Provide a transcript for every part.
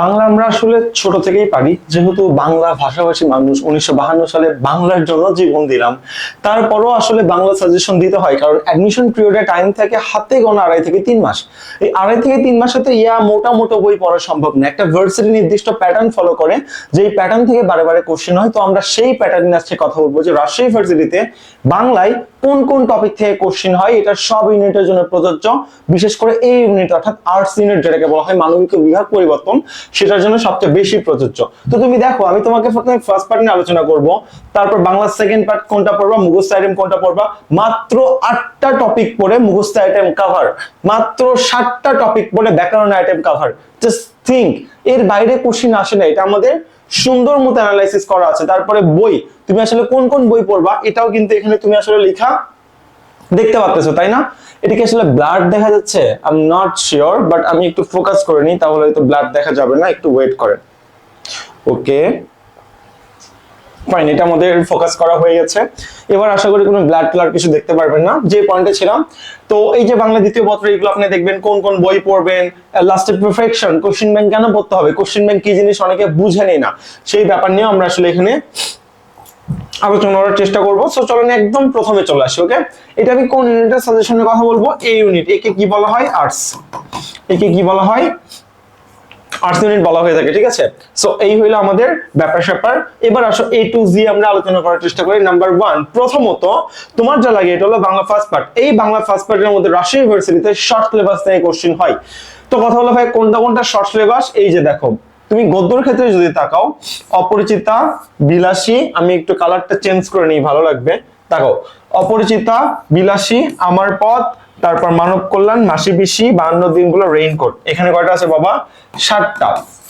বাংলা আমরা আসলে ছোট থেকেই পারি। যেহেতু বাংলা ভাষাভাষী মানুষ, উনিশশো সালে বাংলার জন্য জীবন দিলাম। তারপরও আসলে বাংলা সাজেশন দিতে হয়, কারণ অ্যাডমিশন পিরিয়ডে টাইম থাকে হাতে গোনা আড়াই থেকে তিন মাস। এই আড়াই থেকে তিন মাসে তো ইয়া মোটা বই পড়া সম্ভব না। একটা ভার্সিটি নির্দিষ্ট প্যাটার্ন ফলো করে, যেই প্যাটার্ন থেকে বারে বারে কোশ্চেন হয়, তো আমরা সেই প্যাটার্ন নিয়ে আজকে কথা বলব যে রাজশাহী ভার্সিটিতে বাংলায় কোন কোন টপিক থেকে কোশ্চেন হয়, এটা সব ইউনিটের জন্য প্রযোজ্য। বিশেষ করে এই ইউনিট অর্থাৎ আর্টস ইউনিট যেটাকে বলা হয়, মানবিক বিভাগ পরিবর্তন, সেটার জন্য সবচেয়ে বেশি প্রযোজ্য। তো তুমি দেখো, আমি তোমাকে প্রথমে ফার্স্ট পার্ট নিয়ে আলোচনা করব, তারপর বাংলা সেকেন্ড পার্ট কোনটা পড়বা, মুখস্থ আইটেম কোনটা পড়বা, মাত্র আটটা টপিক পড়ে মুখস্থ আইটেম কাভার মাত্র সাতটা টপিক পড়ে ব্যাকরণ আইটেম কাভার জাস্ট থিঙ্ক এর বাইরে কোশ্চিন আসে না, এটা আমাদের সুন্দর মতো অ্যানালাইসিস করা আছে। তারপরে বই, তুমি আসলে কোন কোন বই পড়বা, এটাও কিন্তু এখানে তুমি আসলে লেখা দেখতে পাচ্ছ তাই না? এটাকে আসলে ব্লাড দেখা যাচ্ছে? I am not sure but আমি একটু ফোকাস করে নিই, তাহলে হয়তো ব্লাড দেখা যাবে না, একটু ওয়েট করেন। ওকে ফাইন এটা আমাদের ফোকাস করা হয়ে গেছে। এবার আশা করি কোনো ব্লাড ট্লাড কিছু দেখতে পারবেন না। যে পয়েন্টে ছিলাম, তো এই যে বাংলা দ্বিতীয় পত্র, এগুলো আপনি দেখবেন, কোন কোন বই পড়বেন লাস্টে পারফেকশন কোশ্চেন ব্যাংক কেন পড়তে হবে? কোশ্চেন ব্যাংক কি জিনিস অনেকে বুঝে নেই না। সেই ব্যাপার নিয়ে আমরা আসলে এখানে আলোচনা করার চেষ্টা করব। সো চলেন একদম প্রথমে চলে আসি ওকে এটা আমি কোন ইউনিটের সাজেশনের কথা বলব? এই ইউনিট একে কি বলা হয়? আর্টস একে কি বলা হয়? আর্টস ইউনিট বলা হয়ে থাকে, ঠিক আছে? সো এই হইল আমাদের ব্যাপার স্যাপার। এবার আসো এ টু জি আমরা আলোচনা করার চেষ্টা করি। নাম্বার ওয়ান প্রথমত, তোমার যা লাগে, এটা হলো বাংলা ফার্স্ট পার্ট এই বাংলা ফার্স্ট পার্টের মধ্যে রাজশাহী ইউনিভার্সিটিতে শর্ট সিলেবাস থেকে কোশ্চেন হয়। তো কথা হলো, ভাই, কোনটা কোনটা শর্ট সিলেবাস এই যে দেখো, তুমি গদ্যর ক্ষেত্রে যদি তাকাও, অপরিচিতা, বিলাসী, আমি একটু কালারটা চেঞ্জ করে নিই, ভালো লাগবে। তাকাও, অপরিচিতা, বিলাসী, আমার পথ তারপর মানব কল্যাণ, মাসি পিসি, বাহান্ন দিনগুলো রেইনকোট এখানে কয়টা আছে বাবা? ষাটটা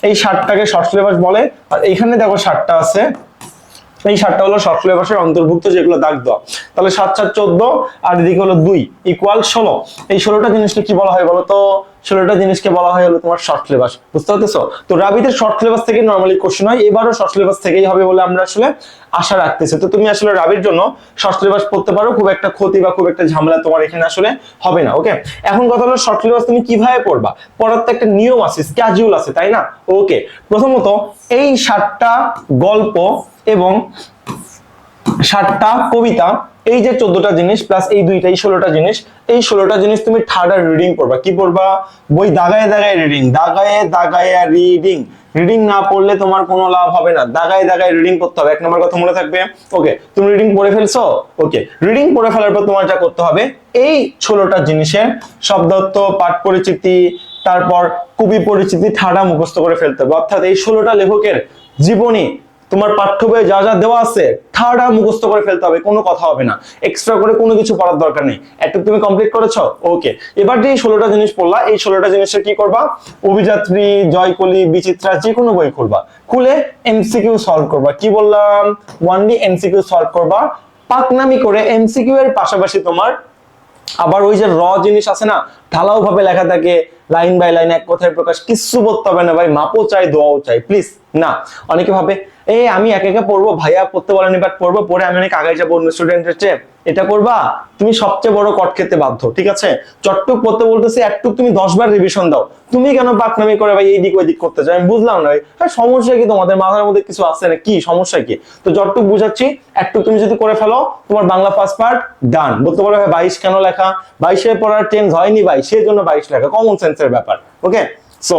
এই ষাটটাকে শর্ট সিলেবাস বলে। আর এখানে দেখো ষাটটা আছে। এই সাতটা হলো শর্ট সিলেবাসের অন্তর্ভুক্ত যেগুলো দাগ দেওয়া। তাহলে সাত সাত চোদ্দ, আর এদিকে হলো দুই ইকুয়াল ষোলো। এই ষোলোটা জিনিসকে কি বলা হয় বলো তো ষোলোটা জিনিসকে বলা হয় হলো তোমার শর্ট সিলেবাস বুঝতে পারতেছো? তো রাবিতে শর্ট সিলেবাস থেকে নর্মালি কোশ্চেন হয়, এবারও শর্ট সিলেবাস থেকেই হবে বলে আমরা আসলে আশা রাখতেছি। তো তুমি আসলে রাবির জন্য শর্ট সিলেবাস পড়তে পারো, খুব একটা ক্ষতি বা খুব একটা ঝামেলা তোমার এখানে আসলে হবে না ওকে এখন কথা হলো শর্ট সিলেবাস তুমি কীভাবে পড়বা? পড়ার তো একটা নিয়ম আছে স্ক্যাজুল আছে, তাই না? ওকে প্রথমত এই সাতটা গল্প এবং ষাটটা কবিতা, এই যে চোদ্দটা জিনিস প্লাস এই দুইটা এই ষোলোটা জিনিস, এই ষোলোটা জিনিস তুমি থার্ড রিডিং পড়বা। কি পড়বা? বই দাগায় দাগায় রিডিং দাগায় দাগায় রিডিং রিডিং না পড়লে তোমার কোনো লাভ হবে না। দাগায় দাগায় রিডিং করতে হবে। এক নম্বর কথা মনে থাকবে? ওকে তুমি রিডিং পড়ে ফেলছো? ওকে রিডিং পড়ে ফেলার পর তোমার যা করতে হবে, এই ষোলোটা জিনিসের শব্দত্ব, পাঠ পরিচিতি, তারপর কবি পরিচিতি ঠাডা মুখস্থ করে ফেলতে হবে। অর্থাৎ এই ষোলোটা লেখকের জীবনী তোমার পাঠ্য বইয়ে যা যা দেওয়া আছে, ঠাড়া মুখস্থ করে ফেলতে হবে, কোনো কথা হবে না। এক্সট্রা করে কোনো কিছু পড়ার দরকার নেই। একটু তুমি কমপ্লিট করেছ? ওকে এবার যে ষোলোটা জিনিস পড়লা, এই ষোলোটা জিনিসের কি করবা? অভিযাত্রী, জয়কলি, বিচিত্রা, যে কোনো বই খুলবা। খুলে এমসিকিউ সলভ করবা। কি বললাম? ওয়ান ডি এমসিকিউ সলভ করবা। পাকনামি করে এমসিকিউ এর পাশাপাশি তোমার আবার ওই যে র জিনিস আছে না ঢালাও ভাবে লেখা থাকে, লাইন বাই লাইন, এক কথায় প্রকাশ, কিচ্ছু বলতে হবে না ভাই, মাপও চাই, দোয়াও চাই প্লিজ না। অনেকে ভাবে এ, আমি একে একে পড়ব, ভাইয়া পড়তে বলেনি বাট পড়ব পরে আমি অনেক আগে যাব অন্য স্টুডেন্টের চেয়ে। এটা করবা? তুমি সবচেয়ে বড় কট খেতে বাধ্য, ঠিক আছে? চটটুক পড়তে বলতেছি, একটুক তুমি দশ বার রিভিশন দাও। তুমি কেন পাকনামি করে ভাই, এইদিক ওইদিক করতে চাও আমি বুঝলাম না ভাই। হ্যাঁ সমস্যা কি তোমাদের? মাথার মধ্যে কিছু আছে না? কি সমস্যা কি? তো যতটুক বুঝাচ্ছি, একটুক তুমি যদি করে ফেলো, তোমার বাংলা ফার্স্ট পার্ট ডান বলতে পারো ভাই বাইশ কেন লেখা? বাইশের পড়ার চেঞ্জ হয়নি ভাই সেই জন্য বাইশ লেখা। কমন সেন্সের ব্যাপার ওকে সো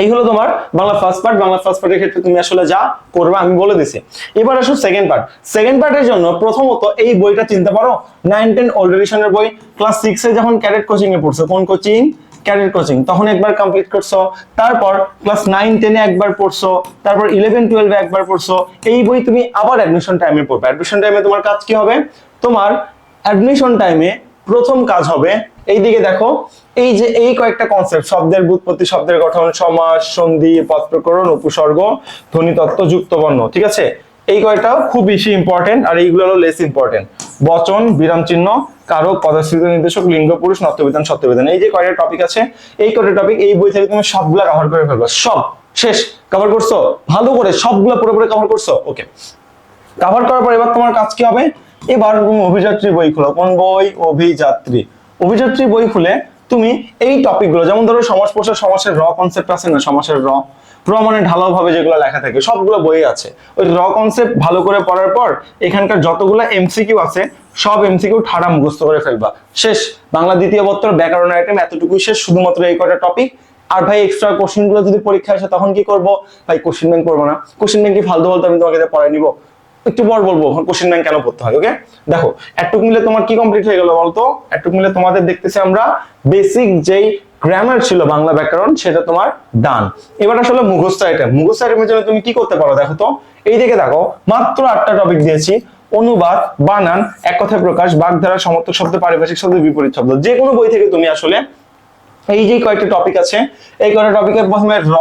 এই হলো তোমার Bangla first part Bangla first পার্টের ক্ষেত্রে তুমি আসলে যা করবে আমি বলে দিছি। এবার আসো সেকেন্ড পার্ট সেকেন্ড পার্টের জন্য প্রথমত এই বইটা চিনতে পারো? নাইন টেন ওল্ড এডিশনের বই ক্লাস সিক্সে যখন ক্যাডেট কোচিং এ পড়ছো, কোন কোচিং ক্যাডেট কোচিং তখন একবার কমপ্লিট করছ, তারপর ক্লাস নাইন টেনে একবার পড়ছো, তারপর ইলেভেন টুয়েলভে একবার পড়ছো, এই বই তুমি আবার অ্যাডমিশন টাইমে পড়বে। অ্যাডমিশন টাইমে তোমার কাজ কি হবে? তোমার অ্যাডমিশন টাইমে প্রথম কাজ হবে, এইদিকে দেখো, এই যে এই কয়েকটা কনসেপ্ট শব্দের বুৎপত্তি শব্দের গঠন, সমাস, সন্ধি পদপ্রকরণ উপসর্গ, ধ্বনিতত্ত্ব, যুক্তবর্ণ, ঠিক আছে? এই কয়টা খুব বেশি ইম্পর্টেন্ট আর এইগুলো হলো লেস ইম্পর্টেন্ট বচন, বিরাম চিহ্ন, কারক পদার্থিত নির্দেশক, লিঙ্গ, পুরুষ নত্যবিধান সত্যবিধান এই যে কয়টা টপিক আছে, এই কয়টা টপিক এই বই থেকে তুমি সবগুলা কভার করে ফেলবে। সব, শেষ কভার করছ? ভালো করে সবগুলা পুরোপুরি কভার করছ? ওকে কভার করার পর এবার তোমার কাজ কি হবে? এবার তুমি অভিযাত্রী বই খুলো, কোন বই অভিযাত্রী? অভিযাত্রী বই খুলে তুমি এই টপিকগুলো যেমন ধরো সমাজ প্রসার সমাজের র কনসেপ্ট আছে না, সমাজের র মানে ঢালাও ভাবে যেগুলো লেখা থাকে, সবগুলো বই আছে। ওই র কনসেপ্ট ভালো করে পড়ার পর এখানকার যতগুলো এমসিকিউ আছে, সব এমসিকিউ ঠাড়া মুখস্থ করে ফেলবা। শেষ, বাংলা দ্বিতীয় বত্তর ব্যাকরণ আইটেম এতটুকুই শেষ, শুধুমাত্র এই কটা টপিক আর ভাই এক্সট্রা কোশ্চেনগুলো যদি পরীক্ষা আসে, তখন কি করব? ভাই কোশ্চেন ব্যাংক করব না। কোশ্চেন ব্যাংক কি ফালতু ফালতু আমি তোমাকে পড়াই নিব? একটু পর বলব কোশ্চেন ব্যাংক কেন পড়তে হয় ওকে দেখো একটুক মিলে তোমার কি কমপ্লিট হয়ে গেল বলতো? একটুক মিলে তোমাদের দেখতেছি আমরা বেসিক যেই গ্রামার ছিল বাংলা ব্যাকরণ, সেটা তোমার ডান এবার আসলে মুখস্থ আইটেম মুখস্থ আইটেমের জন্য তুমি কি করতে পারো দেখো তো? এই দিকে দেখো, মাত্র আটটা টপিক দিয়েছি, অনুবাদ, বানান, এক কথায় প্রকাশ, বাগধারা, সমর্থক শব্দ, পারিভাষিক শব্দ, বিপরীত শব্দ। যে কোনো বই থেকে তুমি আসলে এই যে কয়েকটা টপিক আছে, এই কয়েকটা টপিকের প্রথমে র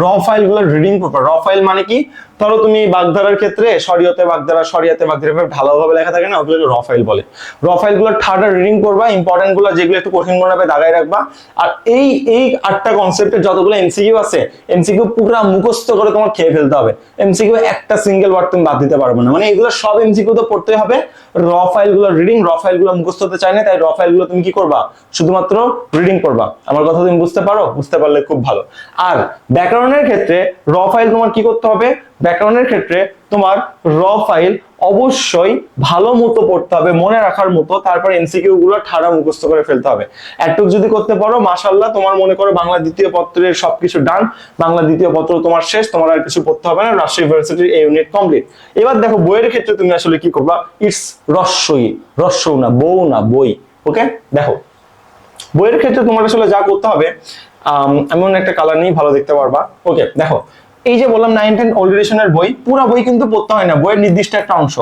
র ফাইলগুলো রিডিং করবে। র ফাইল মানে কি? ধরো তুমি বাগধারার ক্ষেত্রে শরীয়তে বাগধারা শরিয়াতে বাগধারা এভাবে ঢালাওভাবে লেখা থাকে না ওগুলো র ফাইল বলে। র ফাইলগুলো ঠাডা রিডিং করবা ইম্পর্টেন্টগুলো যেগুলো একটু কঠিন মনে হবে দাগায় রাখবা। আর এই এই আটটা কনসেপ্টের যতগুলো এমসিকিউ আছে এমসিকিউ পুরো মুখস্থ করে তোমার খেয়ে ফেলতে হবে। এমসিকিউ একটা সিঙ্গেল ওয়ার্ড তুমি বাদ দিতে পারবে না। মানে এগুলো সব এমসিকিউ তো পড়তে হবে। র ফাইলগুলো রিডিং র ফাইলগুলো মুখস্থ হতে চাই না, তাই র ফাইলগুলো তুমি কি করবা? শুধুমাত্র রিডিং করবা। আমার কথা তুমি বুঝতে পারো? বুঝতে পারলে খুব ভালো। আর ব্যাকরণের ক্ষেত্রে র ফাইল তোমার কি করতে হবে? ব্যাকরণের ক্ষেত্রে তোমার র ফাইল অবশ্যই ভালো মতো পড়তে হবে, মনে রাখার মতো, তারপর এমসিকিউ গুলো ঠাড়া মুখস্থ করে ফেলতে হবে। একটুক যদি করতে পারো মাশাল্লাহ তোমার মনে করো বাংলা দ্বিতীয় পত্রের সবকিছু ডান বাংলা দ্বিতীয় পত্র তোমার শেষ, তোমার আর কিছু পড়তে হবে না রাজশাহী ইউনিভার্সিটির এই ইউনিট কমপ্লিট এবার দেখো বইয়ের ক্ষেত্রে তুমি আসলে কি করবা? ইটস রস্যই রস্যও না, বউ না, বই ওকে দেখো, বইয়ের ক্ষেত্রে তোমার আসলে যা করতে হবে আমি অন্য একটা কালার নিয়ে ভালো দেখতে পারবা। ওকে দেখো, এই যে বললাম নাইন টেন ওল্ড এডিশনের বই, পুরো বই কিন্তু পড়তে হয় না, বইয়ের নির্দিষ্ট একটা অংশ।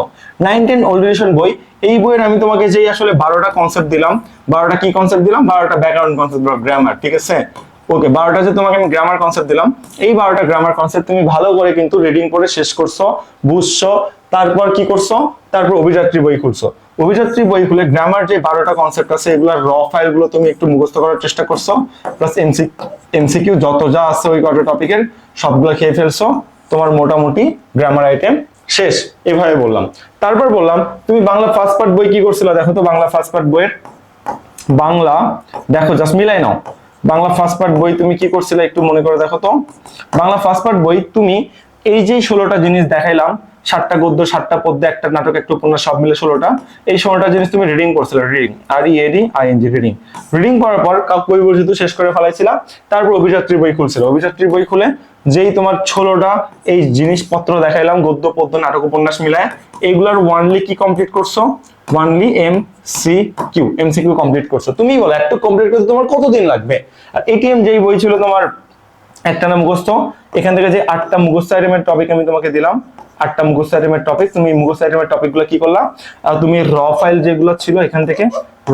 নাইন টেন ওল্ড এডিশন বই, এই বইয়ের আমি তোমাকে যেই আসলে বারোটা কনসেপ্ট দিলাম, বারোটা কি কনসেপ্ট দিলাম? বারোটা ব্যাকগ্রাউন্ড কনসেপ্ট গ্রামার ঠিক আছে? ওকে বারোটা যে তোমাকে আমি গ্রামার কনসেপ্ট দিলাম, এই বারোটা গ্রামার কনসেপ্ট তুমি ভালো করে কিন্তু রিডিং করে শেষ করছ, বুঝছ, তারপর কি করছ? তারপর অভিযাত্রী বই খুলছো। অভিযাত্রী বই খুলে গ্রামার যে বারোটা কনসেপ্ট আছে, এগুলোর র ফাইলগুলো তুমি একটু মুখস্থ করার চেষ্টা করছ। প্লাস এমসি এমসিকিউ যত যা আছে ওই কটা টপিকের সবগুলো খেয়ে ফেলছো। তোমার মোটামুটি গ্রামার আইটেম শেষ। এভাবে বললাম। তারপর বললাম, তুমি বাংলা ফার্স্ট পার্ট বই কি করছিলে? দেখো তো বাংলা ফার্স্ট পার্ট বইয়ের। বাংলা, দেখো জাস্ট মিলাই নাও। বাংলা ফার্স্ট পার্ট বই তুমি কি করছিলে একটু মনে করে দেখো তো। বাংলা ফার্স্ট পার্ট বই তুমি এই যে ষোলোটা জিনিস দেখাইলাম সাতটা গদ্য, সাতটা পদ্য, একটা নাটক, একটা উপন্যাস, সব মিলে ষোলোটা। এই ষোলোটা জিনিস তুমি রিডিং করছিলে reading R E A D I N G reading reading করার পর কাপ বই যেহেতু শেষ করে ফেলাইছিলা, তারপর অভিযাত্রী বই খুলছিল। অভিযাত্রী বই খুলে যেই তোমার ষোলোটা এই জিনিসপত্র দেখাইলাম, গদ্য, পদ্য, নাটক, উপন্যাস মিলায়, এইগুলার ওয়ানলি কি কমপ্লিট করছ? Only M C Q M C Q complete করছ। তুমি বলো একটা কমপ্লিট করতে তোমার কতদিন লাগবে? আর এটিএম যেই বই ছিল তোমার একটা না মুখস্থ, এখান থেকে যে আটটা মুখস্থ আইটেমের টপিক আমি তোমাকে দিলাম আটটা মুখস্থ আইটেমের টপিক তুমি মুখস্থ আইটেমের টপিকগুলো কি করলাম আর তুমি র ফাইল যেগুলো ছিল এখান থেকে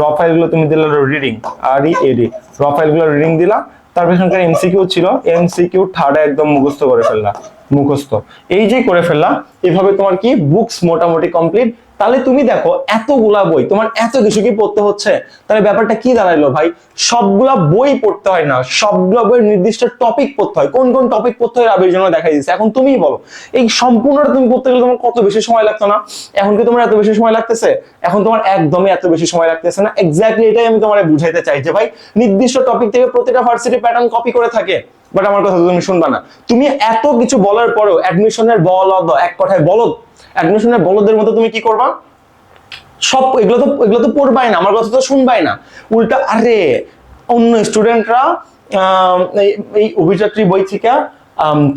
র ফাইলগুলো তুমি দিলা রিডিং আর ই এডি র ফাইলগুলো রিডিং দিলা, তারপর এখানকার এমসিকিউ ছিল এমসিকিউ থার্ডে একদম মুখস্থ করে ফেললা, মুখস্থ। এই যে করে ফেললা, এভাবে তোমার কি বুকস মোটামুটি কমপ্লিট তাহলে তুমি দেখো, এতগুলা বই, তোমার এত কিছু কি পড়তে হচ্ছে? তাহলে ব্যাপারটা কি দাঁড়াইলো ভাই? সবগুলা বই পড়তে হয় না, সবগুলা বইয়ের নির্দিষ্ট টপিক পড়তে হয়। কোন কোন টপিক পড়তে হয় রাবির জন্য দেখাই দিচ্ছে। এখন তুমিই বলো, এই সম্পূর্ণটা তুমি পড়তে গেলে তোমার কত বেশি সময় লাগতো না? এখন কি তোমার এত বেশি সময় লাগতেছে? এখন তোমার একদমই এত বেশি সময় লাগতেছে না। এক্স্যাক্টলি এটাই আমি তোমার বুঝাইতে চাই যে ভাই, নির্দিষ্ট টপিক থেকে প্রতিটা ভার্সিটি প্যাটার্ন কপি করে থাকে। বাট আমার কথা তুমি শুনবা না। তুমি এত কিছু বলার পরেও অ্যাডমিশনের বলদ এক কথায় বলদ অ্যাডমিশনের বলদের মতো তুমি কি করবা? সব এগুলো তো এগুলো তো পড়বাই না, আমার কথা তো শুনবাই না। উল্টা, আরে, অন্য স্টুডেন্টরা এই অভিযাত্রী বই থেকে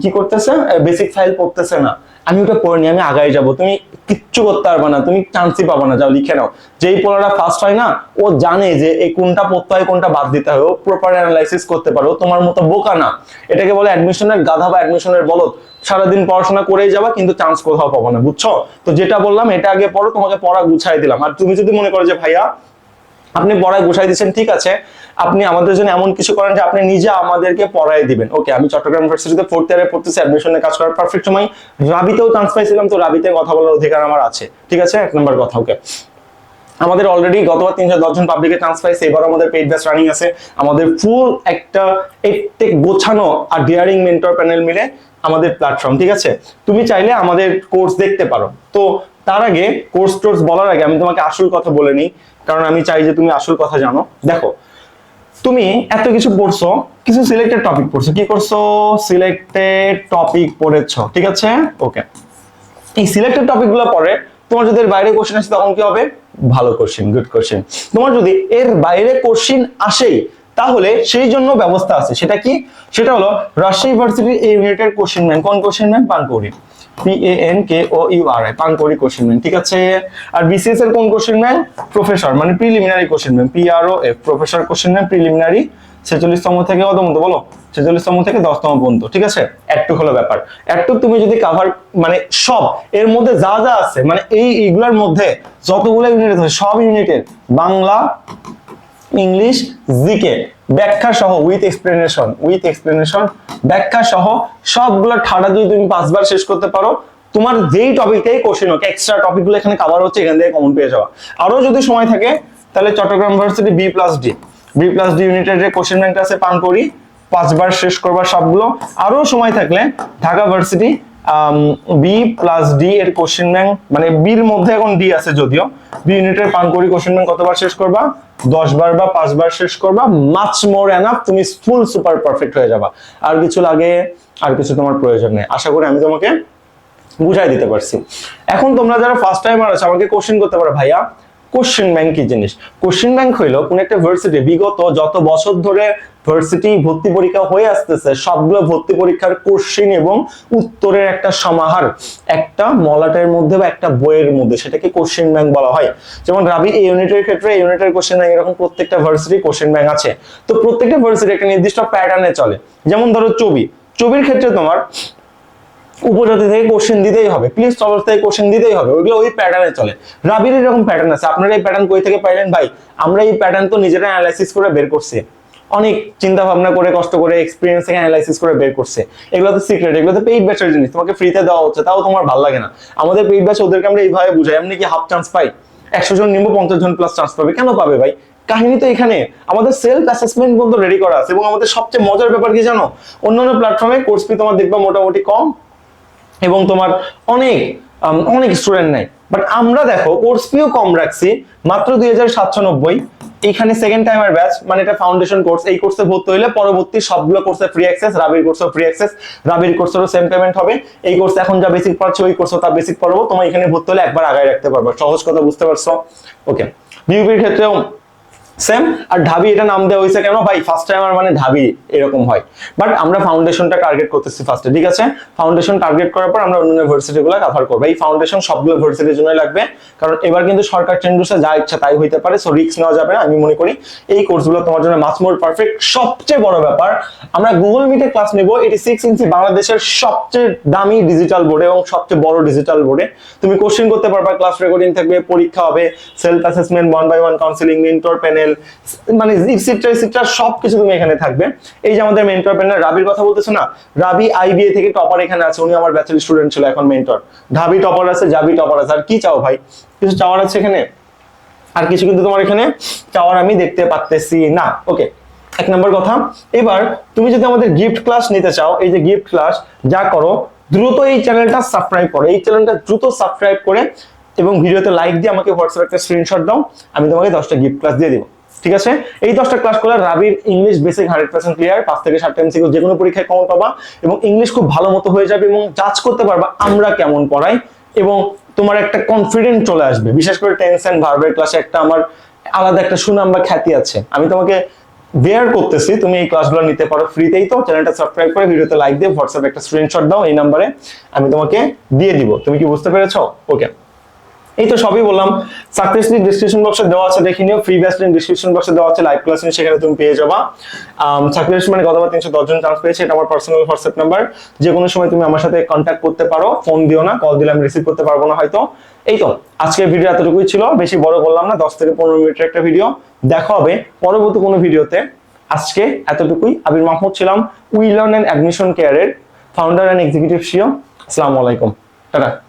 কি করতেছে? বেসিক ফাইল পড়তেছে না। আমি ওটা পড়িনি, আমি আগাই যাব। তুমি কিচ্ছু করতে পারবে না, তুমি চান্সই পাবে না, যাও, লিখে নাও। যেই পড়াটা ফার্স্ট হয় না, ও জানে যে এই কোনটা পড়তে হয়, কোনটা বাদ দিতে হয়। ও প্রপার অ্যানালাইসিস করতে পারো তোমার মতো বোকা না। এটাকে বলে অ্যাডমিশনের গাধা বা অ্যাডমিশনের বলদ। সারাদিন পড়াশোনা করেই যাবা, কিন্তু চান্স কোথাও পাবো না, বুঝছ? তো যেটা বললাম, এটা আগে পড়ো, তোমাকে পড়া গুছাই দিলাম। আর তুমি যদি মনে করো যে, ভাইয়া আপনি পড়ায় গুছাই দিচ্ছেন ঠিক আছে। আপনি আমাদের জন্য এমন কিছু করেন যে আপনি নিজে আমাদেরকে পড়ায় দিবেন। ওকে আমি চট্টগ্রাম ইউনিভার্সিটিতে ফোর্থ ইয়ারে পড়তেছি অ্যাডমিশনে কাজ করার পারফেক্ট সময় রাবিতেও চান্স পাইছিলাম, তো রাবিতে কথা বলার অধিকার আমার আছে। ঠিক আছে? এক নম্বর কথা ওকে আমাদের অলরেডি গতবার তিনশো দশজন পাবলিকে চান্স পাইছে এবার আমাদের পেইড ব্যাচ রানিং আছে। আমাদের ফুল একটা একটে গোছানো আর ডিয়ারিং মেন্টর প্যানেল মিলে আমাদের প্ল্যাটফর্ম ঠিক আছে? তুমি চাইলে আমাদের কোর্স দেখতে পারো। তো তার আগে কোর্স টোর্স বলার আগে আমি তোমাকে আসল কথা বলে নিই। কারণ আমি চাই যে তুমি আসল কথা জানো। দেখো, তুমি এত কিছু পড়ছো, কিছু সিলেক্টেড টপিক পড়ছো। কি করছ? সিলেক্টেড টপিক পড়েছো, ঠিক আছে? ওকে এই সিলেক্টেড টপিকগুলো পড়ে, তোমার যদি এর বাইরে কোশ্চেন আসে, তখন কি হবে? ভালো কোশ্চেন গুড কোশ্চেন তোমার যদি এর বাইরে কোশ্চেন আসেই, তাহলে সেই জন্য ব্যবস্থা আছে। সেটা কি? সেটা হলো রাজশাহী ইউনিভার্সিটির ইউনিটের কোশ্চেন ব্যাংক কোন question bank পানকৌড়ি। P A N K O U R I question ঠিক আছে? আর বিসিএস এর কোন কোশ্চেন প্রফেসর মানে preliminary question P R O question preliminary থেকে বলো? থেকে দশতম পর্যন্ত ঠিক আছে? হলো ব্যাপার। একটু তুমি যদি কাভার মানে সব, এর মধ্যে যা যা আছে মানে এই এইগুলোর মধ্যে যতগুলো ইউনিট আছে, সব ইউনিটের বাংলা ইংলিশ জিকে ব্যাখ্যা সহ উইথ এক্সপ্লেনেশন উইথ এক্সপ্লেনেশন ব্যাখ্যা সহ, সবগুলো ঠাডা যদি তুমি পাঁচবার শেষ করতে পারো, তোমার যেই টপিকটাই কোশ্চেন হোক এক্সট্রা টপিকগুলো এখানে কভার হচ্ছে, এখান থেকে কমন পেয়ে যাওয়া আরও যদি সময় থাকে, তাহলে Chattogram university B plus D B plus D ইউনিটের যে কোশ্চেন ব্যাংকটা আছে পান করি, পাঁচবার শেষ করবার সবগুলো। আরও সময় থাকলে Dhaka varsity B plus D এর কোশ্চেন ব্যাংক মানে বির মধ্যে এখন ডি আছে যদিও বি ইউনিটের পান করি কোশ্চেন ব্যাংক কতবার শেষ করবা? দশ বার বা পাঁচবার শেষ করবা? মাচ মোর এনাফ তুমি ফুল সুপার পারফেক্ট হয়ে যাবা। আর কিছু লাগে, আর কিছু তোমার প্রয়োজন নেই। আশা করি আমি তোমাকে বুঝাই দিতে পারছি। এখন তোমরা যারা ফার্স্ট টাইম আছো, আমাকে কোশ্চেন করতে পারো, ভাইয়া। কোশ্চেন ব্যাংক কি জিনিস? কোশ্চেন ব্যাংক হইল কোন একটা ভার্সিটি বিগত যত বছর ধরে ভার্সিটি ভর্তি পরীক্ষা হয়ে আসতেছে, সবগুলো ভর্তি পরীক্ষার কোশ্চেন এবং উত্তরের একটা সমাহার, একটা মলাটের মধ্যে বা একটা বইয়ের মধ্যে, সেটাকে কোশ্চেন ব্যাংক বলা হয়। যেমন রাবি এই ইউনিটের ক্ষেত্রে ইউনিটের কোশ্চেন ব্যাংক এরকম প্রত্যেকটা ভার্সিটি কোশ্চেন ব্যাংক আছে। তো প্রত্যেকটা ভার্সিটি একটা নির্দিষ্ট প্যাটার্নে চলে। যেমন ধরো ছবি। ছবির ক্ষেত্রে তোমার উপজাতি থেকে কোশ্চেন দিতেই হবে প্লিজ টপার থেকে কোশ্চেন দিতেই হবে, ওইগুলো ওই প্যাটার্নে চলে। রাবির এরকম প্যাটার্ন আছে, আপনারা এই প্যাটার্ন কই থেকে পাইলেন ভাই? আমরা এই প্যাটার্ন তো নিজেরা অ্যানালাইসিস করে বের করছি। অনেক চিন্তা ভাবনা করে, কষ্ট করে এক্সপিরিয়েন্স থেকে অ্যানালাইসিস করে বের করছে। এগুলো তো সিক্রেট এগুলো তো পেইড ব্যাচের জিনিস, তোমাকে ফ্রিতে দেওয়া হচ্ছে, তাও তোমার ভালো লাগে না। আমাদের পেইড ব্যাচ ওদেরকে আমরা এইভাবে বুঝাই, এমনি কি হাফ চান্স পাই? একশো জন নিম্ব পঞ্চাশ জন প্লাস চান্স পাবে, কেন পাবে ভাই? কাহিনী তো এখানে, আমাদের সেলফ অ্যাসেসমেন্ট পর্যন্ত রেডি করা আছে, এবং আমাদের সবচেয়ে মজার ব্যাপার কি জানো? অন্যান্য প্ল্যাটফর্মে কোর্স ফি তোমার দেখবা মোটামুটি কম? এবং তোমার অনেক অনেক স্টুডেন্ট নাই। বাট আমরা দেখো কোর্স ফিও কম রাখছি, মাত্র দুই হাজার সাতশো নব্বই। এইখানে সেকেন্ড টাইমের ব্যাচ মানে এটা ফাউন্ডেশন কোর্স এই কোর্সে ভর্তি হইলে পরবর্তী সবগুলো কোর্সে ফ্রি অ্যাক্সেস রাবির কোর্সও ফ্রি অ্যাক্সেস রাবির কোর্সেরও সেম পেমেন্ট হবে। এই কোর্স এখন যা বেসিক পড়ছে ওই কোর্সও তা বেসিক পড়ব। তোমার এখানে ভর্তি হলে একবার আগায় রাখতে পারবে। সহজ কথা বুঝতে পারছ? ওকে বিউপির ক্ষেত্রেও সেম আর ঢাবি, এটা নাম দেওয়া হয়েছে কেন? ভাই ফার্স্ট টাইমার মানে ঢাবি এরকম হয়। বাট আমরা ফাউন্ডেশনটা টার্গেট করতেছি ফার্স্টে ঠিক আছে? ফাউন্ডেশন টার্গেট করার পর আমরা অন্য ইউনিভার্সিটি গুলো কভার করব। এই ফাউন্ডেশন সবগুলো ইউনিভার্সিটির জন্য লাগবে। কারণ এবার কিন্তু সরকার চেঞ্জেসে যা ইচ্ছা তাই হইতে পারে সো রিস্ক নেওয়া যাবে না, আমি মনে করি। এই কোর্সগুলো তোমার জন্য মাস মোর পারফেক্ট সবচেয়ে বড় ব্যাপার, আমরা গুগল মিটে ক্লাস নেব, এটি সিক্স ইঞ্চি বাংলাদেশের সবচেয়ে দামি ডিজিটাল বোর্ডে এবং সবচেয়ে বড় ডিজিটাল বোর্ডে তুমি কোশ্চেন করতে পারবা ক্লাস রেকর্ডিং থাকবে, পরীক্ষা হবে self assessment one by one counselling mentor panel মানে ইটসেট্রা ইটসেট্রা সবকিছু তুমি এখানে থাকবে। এই যে আমাদের মেন্টর প্যানেল রাবির কথা বলতেছো না? রাবি আইবিএ থেকে টপার এখানে আছে, উনি আমার ব্যাচেলর স্টুডেন্ট ছিল এখন মেন্টর ঢাবি টপার আছে, জাবি টপার আছে। আর কি চাও ভাই? কিছু চাওয়ার আছে এখানে? আর কিছু কিন্তু তোমার এখানে চাওয়ার আমি দেখতে পাচ্তেছি না। ওকে এক নম্বর কথা। এবার তুমি যদি আমাদের গিফট ক্লাস নিতে চাও, এই যে গিফট ক্লাস যা করো, দ্রুত এই চ্যানেলটা সাবস্ক্রাইব করো। এই চ্যানেলটা দ্রুত সাবস্ক্রাইব করে এবং ভিডিওতে লাইক দিয়ে আমাকে হোয়াটসঅ্যাপ একটা স্ক্রিনশট দাও। আমি তোমাকে দশটা গিফট ক্লাস দিয়ে দিব। ঠিক আছে? এই দশটা ক্লাস করলে রাবির English basic hundred percent clear পাঁচ থেকে সাতটা এমসিকিউ যে কোনো পরীক্ষায় কমন পাবা এবং ইংলিশ খুব ভালো মতো হয়ে যাবে এবং জাজ করতে পারবা আমরা কেমন পড়াই এবং তোমার একটা কনফিডেন্ট চলে আসবে। বিশেষ করে টেন্স অ্যান্ড ভার্বের ক্লাসে একটা আমার আলাদা একটা সুনাম বা খ্যাতি আছে। আমি তোমাকে বেয়ার করতেছি, তুমি এই ক্লাসগুলো নিতে পারো ফ্রিতেই তো চ্যানেলটা সাবস্ক্রাইব করে ভিডিওতে লাইক দিয়ে হোয়াটসঅ্যাপ একটা স্ক্রিনশট দাও এই নাম্বারে আমি তোমাকে দিয়ে দিব। তুমি কি বুঝতে পেরেছ? ওকে এই তো সবই বললাম। সাকসেস লিঙ্ক ডিসক্রিপশন বক্সে দেওয়া আছে, দেখে নিও। ফ্রি ব্যাচ লিঙ্ক ডিসক্রিপশন বক্সে দেওয়া আছে লাইভ ক্লাস সেখানে তুমি পেয়ে যাবা। সাকসেস মানে গতবার তিনশো দশ জন চান্স পেয়েছে, এটা আমার পার্সোনাল হোয়াটসঅ্যাপ নাম্বার যে কোনো সময় তুমি আমার সাথে কন্ট্যাক্ট করতে পারো ফোন দিও না কল দিলে আমি রিসিভ করতে পারব না হয়তো। এই তো, আজকের ভিডিও এতটুকুই ছিল। বেশি বড় করলাম না, দশ থেকে পনেরো মিনিটের একটা ভিডিও দেখা হবে পরবর্তী কোনো ভিডিওতে আজকে এতটুকুই। আবির মাহমুদ ছিলাম উই লার্ন অ্যান্ড অ্যাডমিশন কেয়ারের ফাউন্ডার অ্যান্ড এক্সিকিউটিভ সিও আসসালামু আলাইকুম। টাটা।